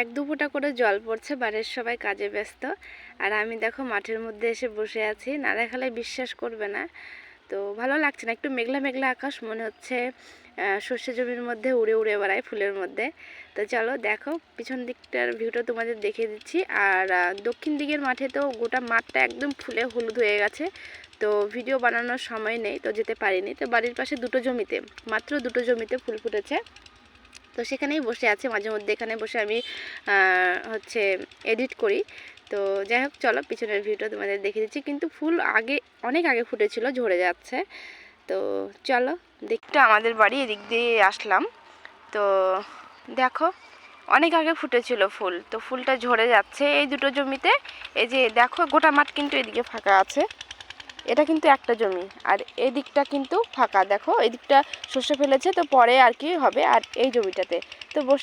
এক দু ফোঁটা করে জল পড়ছে, বাড়ির সবাই কাজে ব্যস্ত। আর আমি দেখো মাঠের মধ্যে এসে বসে আছি, না দেখালে বিশ্বাস করবে না। তো ভালো লাগছে না, একটু মেঘলা মেঘলা আকাশ মনে হচ্ছে সর্ষে জমির মধ্যে উড়ে উড়ে বেড়ায় ফুলের মধ্যে। তো চলো দেখো, পিছন দিকটার ভিউটা তোমাদের দেখিয়ে দিচ্ছি। আর দক্ষিণ দিকের মাঠে তো গোটা মাঠটা একদম ফুলে হলুদ হয়ে গেছে। তো ভিডিও বানানোর সময় নেই, তো যেতে পারিনি। তো বাড়ির পাশে দুটো জমিতে, মাত্র দুটো জমিতে ফুল ফুটেছে। তো সেখানেই বসে আছে, মাঝে মধ্যে এখানে বসে আমি হচ্ছে এডিট করি। তো যাই হোক, চলো পিছনের ভিউটা তোমাদের দেখে দিচ্ছি। কিন্তু ফুল আগে, অনেক আগে ফুটেছিল, ঝরে যাচ্ছে। তো চলো, দেখতে আমাদের বাড়ি, এদিক দিয়ে আসলাম। তো দেখো, অনেক আগে ফুটেছিল ফুল। তো ফুলটা ঝরে যাচ্ছে এই দুটো জমিতে। এই যে দেখো, গোটা মাঠ কিন্তু এদিকে ফাঁকা আছে। এটা কিন্তু একটা জমি। আর এই দিকটা কিন্তু ফাঁকা। দেখো, এই দিকটা শস্য ফেলেছে, তো পরে আর কি হবে আর এই জমিটাতে। তো বস